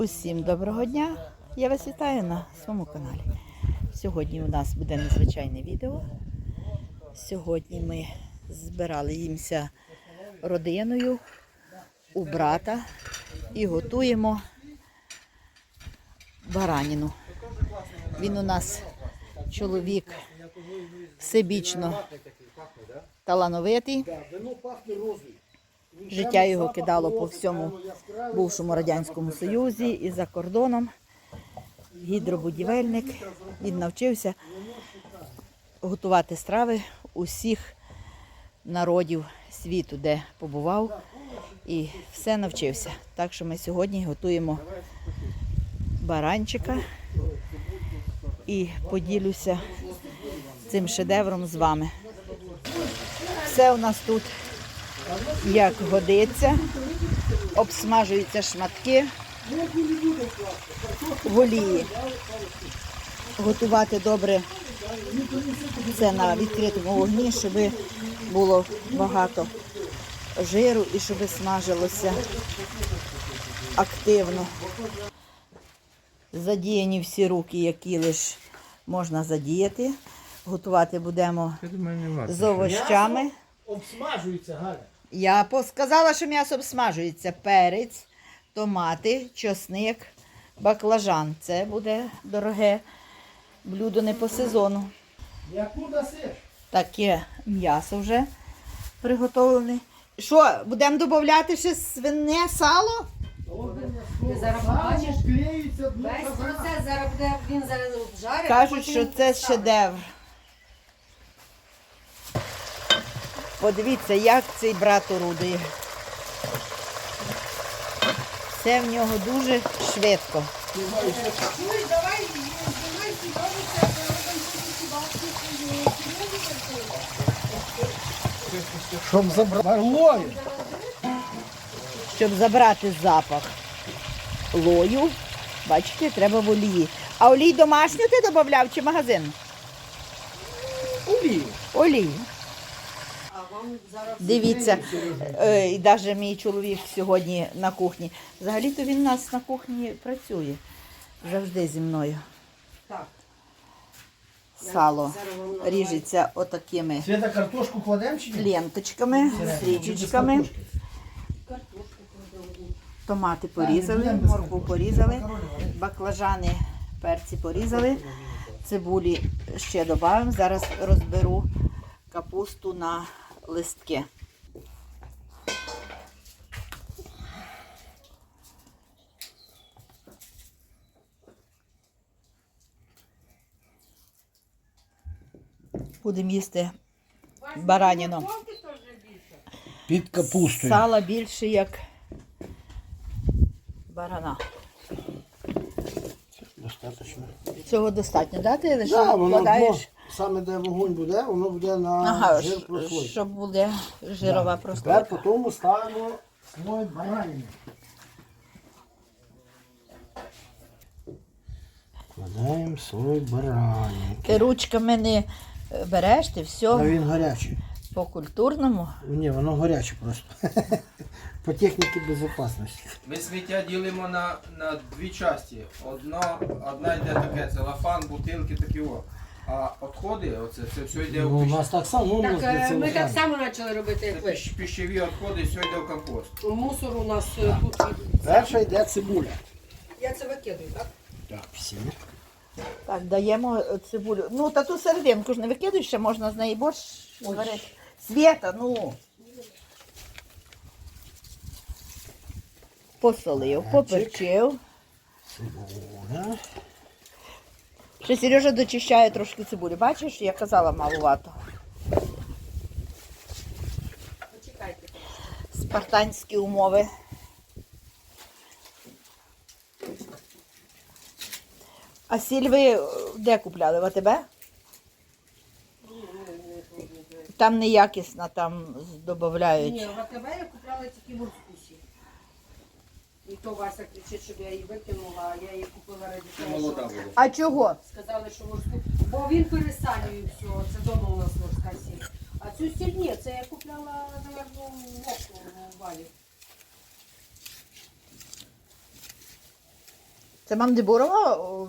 Усім доброго дня! Я вас вітаю на своєму каналі. Сьогодні у нас буде незвичайне відео. Сьогодні ми збирали їмся родиною у брата і готуємо бараніну. Він у нас чоловік всебічно талановитий. Життя його кидало по всьому бувшому радянському союзі і за кордоном. Гідробудівельник. Він навчився готувати страви усіх народів світу, де побував, і все навчився. Так що ми сьогодні готуємо баранчика і поділюся цим шедевром з вами. Все у нас тут як годиться, обсмажуються шматки в олії. Готувати добре це на відкритому вогні, щоб було багато жиру і щоб смажилося активно. Задіяні всі руки, які лише можна задіяти. Готувати будемо з овощами. Обсмажується, Галя. Я сказала, що м'ясо обсмажується. Перець, томати, чосник, баклажан. Це буде дороге блюдо не по сезону. Яку дасиш? Таке м'ясо вже приготовлене. Що, будемо додати ще свине сало? Ти зараз побачиш клеїться весь процес, зараз буде, він зараз обжарить. Кажуть, що це ставить. шедевр. Подивіться, як цей брат орудує. Все в нього дуже швидко. Щоб забрати. Барлою. Щоб забрати запах лою, бачите, треба в олії. А олій домашню ти додавав чи магазин? Олію. Олій. Дивіться, е, і навіть мій чоловік сьогодні на кухні. Взагалі-то він у нас на кухні працює завжди зі мною. так. Сало ріжеться отакими Свята картошку кладемо чи ні? ленточками, стрічечками. Томати порізали, моркву порізали, баклажани, перці порізали, цибулі ще додаємо. Зараз розберу капусту на листки. Будемо їсти бараніну. Під капустою. Сала більше як барана. Достаточно. Цього достатньо, да? Ти лише Да, воно вкладаєш, саме де вогонь буде, воно буде на ага, жир щ- щоб буде жирова Тепер прослойка. потім ставимо слой баранини. Вкладаємо слой баранини. Ти ручками не е, береш, ти А все він гарячий. по культурному. Ні, воно гаряче просто. По техніці безпечності. Ми сміття ділимо на, на дві часті. Одна, одна йде таке целофан, бутилки такі о. А відходи, оце це все йде Ну, в у піщ... нас так само, у Так, е, ми так само почали робити, це як ви. піщ- пищеві відходи, все йде в компост. Мусор у нас е, тут. Перша йде цибуля. Я це викидаю, так? Так, всі. Так, даємо е, цибулю. Ну, та ту серединку ж не викидуєш, ще можна з неї борщ варити. Свєта, ну. Посолив, поперчив. Цибуля. Ще Сережа дочищає трошки цибулі. Бачиш, я казала малувато. Спартанські умови. А сіль ви е, де купляли? В АТБ? Там неякісна, там додають. Ні, в АТБ я купляла тільки в Уркусі. І то Вася кричить, щоб я її викинула, а я її купила раді того, Молода що була. А чого? сказали, що морську. Бо він пересалює все, це вдома у нас морська сіль. А цю сіль ні, це я купляла, напевно, в Оку, в Валі. Це мандибурова о,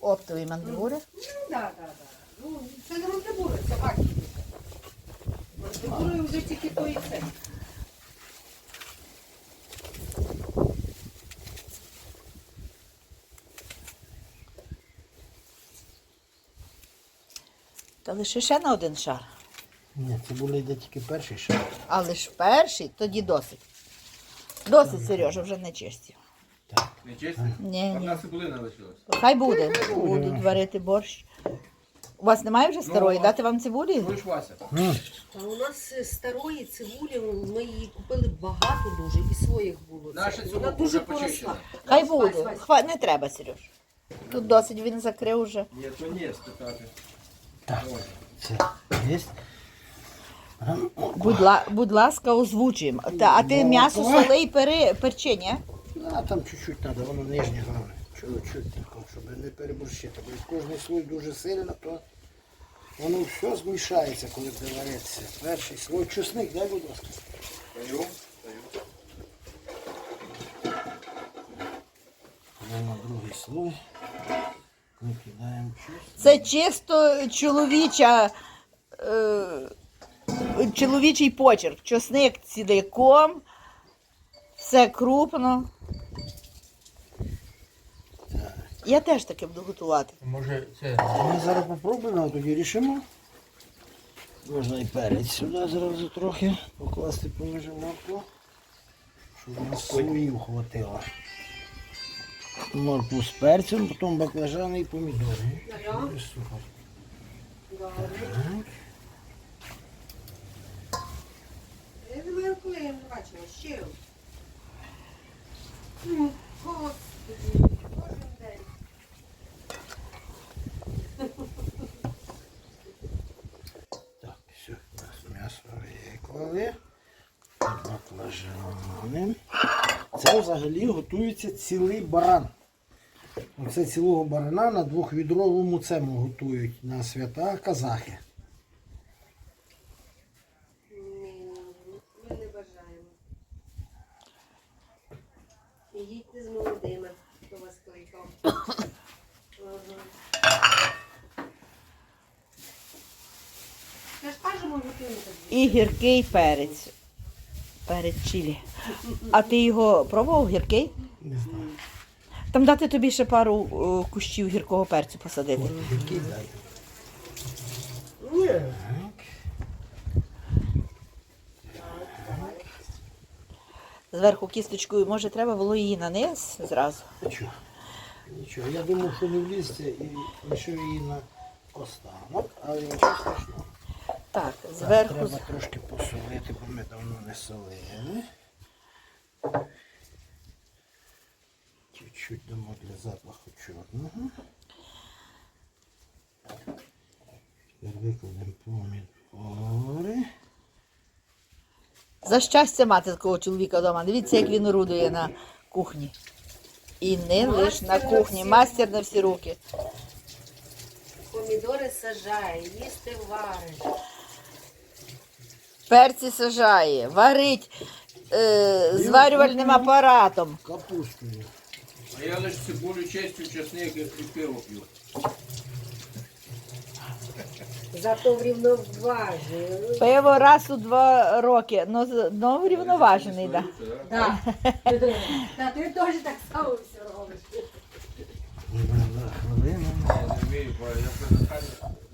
оптові мандибури. Ну, да, да, да. Ну, це не мандибури, це бачите. Мандибури вже тільки то і це. Та лише ще на один шар. Ні, цибуля йде тільки перший шар. Але ж перший, тоді досить. Досить, Сережа, вже не чисті. Не чисто? Ні, ні. Одна цибулина лишилась. Хай буде. Будуть варити борщ. У вас немає вже старої? Ну, Дати вам цибулі? Будеш Вася? А у нас е, старої цибулі, ми її купили багато дуже, і своїх було. Наша Це- цибулька Вона дуже вже почищена. поросла. Хай буде. Хва... Не треба, Сереж. Тут досить він закрив вже. Ні, то ні, спитати. Так. Це є. Будь, ла... Будь ласка, озвучуємо. Та, а ти Ну, м'ясо соли і пери... перчи, ні? А там чуть-чуть треба, воно нижнє головне. Чуть-чуть щоб не переборщити. Бо кожний слой дуже сильно, то воно все змішається, коли буде. Перший слой чесник, дай, будь ласка. Даю, даю. Другий слой. Викидаємо. Це чисто чоловіча. Е... Чоловічий почерк. Чосник ціликом. Все крупно. Я теж таке буду готувати. Може це. Ми зараз попробуємо, а тоді рішимо. Можна і перець сюди зразу трохи покласти поміж моркву, щоб у нас слоїв хватило. Моркву з перцем, потім баклажани і помідори. Буде. Так. Я не день. Так, все, у нас м'ясо виклали. Баклажани. Це взагалі готується цілий баран. Оце цілого барана на двохвідровому цему готують на свята казахи. Ні, Ми не бажаємо. Їдьте з молодими, хто вас кликав. Я ж кажемо, готуємо тоді. І гіркий перець. Перець чилі. А ти його пробував гіркий? Не знаю. Там дати тобі ще пару е, кущів гіркого перцю посадити. Який дайте. Ні. Так. Зверху кісточкою, може, треба було її на низ зразу. Нічого. Нічого. Я думав, що не влізце і лишив її на останок, але нічого страшного. Так, Так, зверху. треба трошки посолити, бо ми давно не солили. Чуть-чуть дамо для запаху чорного. Тепер викладемо помідори. За щастя мати такого чоловіка вдома. Дивіться, як він орудує на кухні. І не лише на кухні, мастер на всі руки. Помідори сажає, їсти варить. Перці сажає, варить е, зварювальним апаратом. Капустою. А я лише цибулю чистю, чесник і і пиво п'ю. Зато врівноважує. Пиво раз у два роки, но, но врівноважений, да. Так. Та ти теж так само все робиш. Я не вмію, бо я.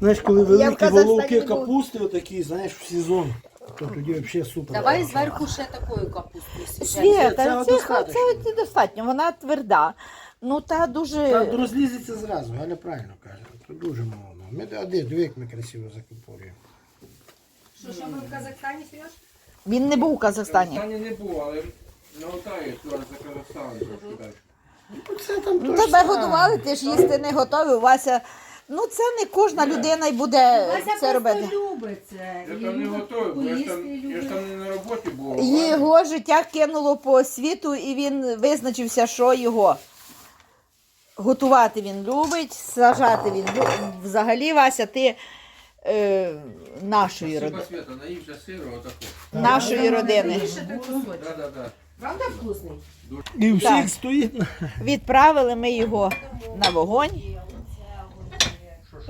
Знаєш, коли великі Казахстані не був. капусти, отакі, знаєш, в сезон, то тоді взагалі супер. Давай зверху ще такою капустою. Світа, цього це, достатньо. це, достатньо, вона тверда. Ну та Та розлізеться зразу, Галя правильно каже. То дуже мало. Ми, а де, диви, як ми красиво закупорюємо. Що, що ми в Казахстані, Сереж? Він не був у В Казахстані. Казахстані не був, але на Алтаї туди за Казахстан. Ну, Це там Ну, то ж тебе саме. годували, ти ж їсти не готовий. Вася. Ну це не кожна людина й буде це робити. любить це. Я там не готовий, бо я ж там, я ж там не на роботі був. Його життя кинуло по світу, і він визначився, що його. Готувати він любить, сажати він любить. Взагалі, Вася, ти е, нашої Спасибо, родини. Света, наївся сиру отаку. Нашої родини. Кусочок. Да, да. Правда вкусний? І всіх Так. стоїть на Відправили ми його на вогонь.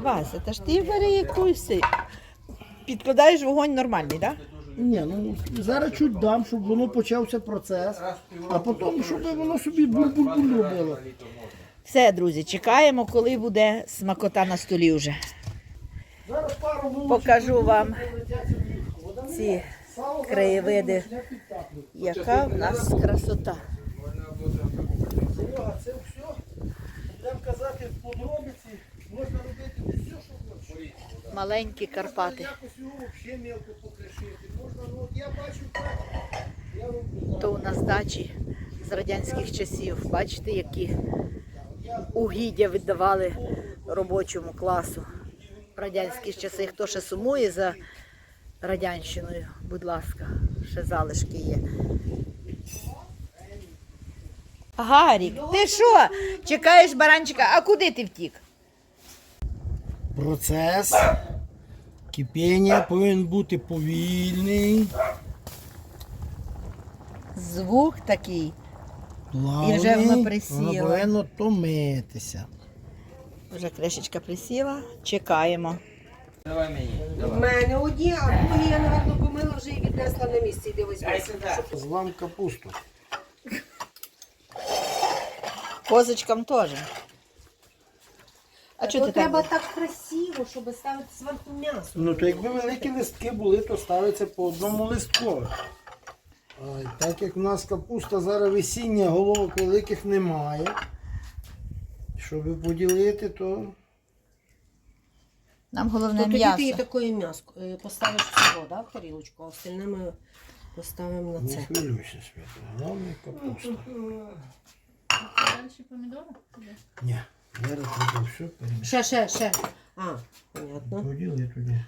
Вася, та ж ти бери якусь. Підкладаєш вогонь нормальний, так? Ні, ну зараз чуть дам, щоб воно почався процес, а потім, щоб воно собі буль-буль-буль робило. Все, друзі, чекаємо, коли буде смакота на столі вже. Покажу вам ці краєвиди, яка в нас красота. Це все, будемо казати, в подробиці, можна роблю так. То у нас дачі з радянських часів. Бачите, які угіддя віддавали робочому класу. В радянські часи. Хто ще сумує за радянщиною, будь ласка, ще залишки є. Гарік, ти що? Чекаєш баранчика? А куди ти втік? Процес кипіння повинен бути повільний, Звук такий. плавний, І вже воно присіло. воно повинно томитися. Вже кришечка присіла. Чекаємо. Давай мені. В мене одні, а другі я, напевно, помила вже і віднесла на місце. Іди візьми. Злам капусту. Козочкам теж. А То чого ти треба так? так красиво, щоб ставити зверху м'ясо. Ну то якби великі листки були, то ставиться по одному листку. А так як у нас капуста зараз весіння, головок великих немає. Щоб поділити, то Нам То головне тоді ти їй м'ясо. такої м'яско е, поставиш всього, да, в тарілочку, а остальне ми поставимо на не це. хвилюйся, Свята. Головне капуста. Дальше помідори? Ні, зараз треба все перемішати. Ще, ще, ще. А, понятно. Поділи тоді.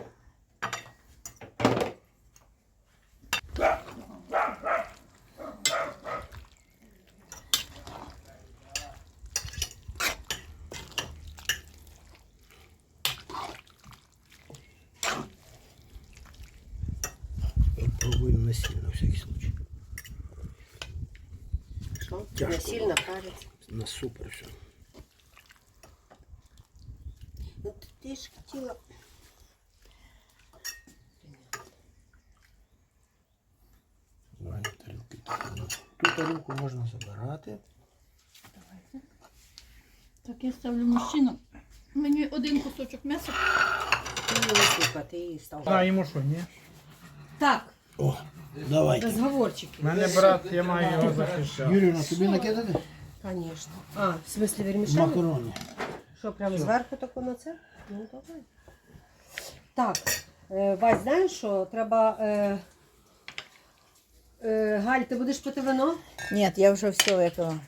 Пробуємо на сіль, на всякий случай. Що? Тяжко Не сильно перець. На супер все. Ну, ти- ж хотіла. Давай тарілки. Ту тарілку можна забирати. Так, я ставлю мужчину. Мені один кусочок м'яса. А йому що, ні? Так, О, давай. розговорчики. У мене брат, я маю його захищати. Юріна, тобі накидати? Конечно. А, в смысле вермішель? Макарони. Що, прямо зверху тако на це? Ну, давай. Так, е, Вась, знаєш що? Треба. Е, е, Галь, ти будеш пити вино? Ні, я вже все випила.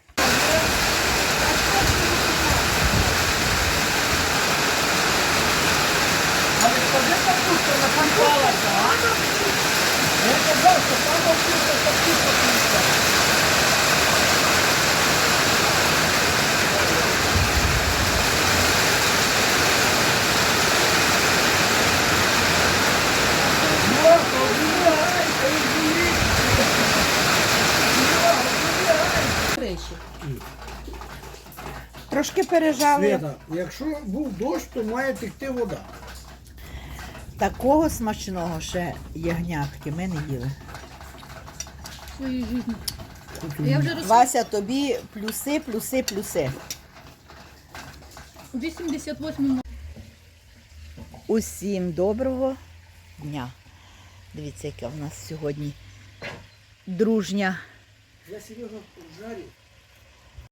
Трошки пережали. Света, якщо був дощ, то має текти вода. Такого смачного ще ягнятки ми не їли. в своїй. Я вже роз... Вася, тобі плюси, плюси, плюси. 88-му Усім доброго дня. Дивіться, яка в нас сьогодні дружня Я Сережа жарю.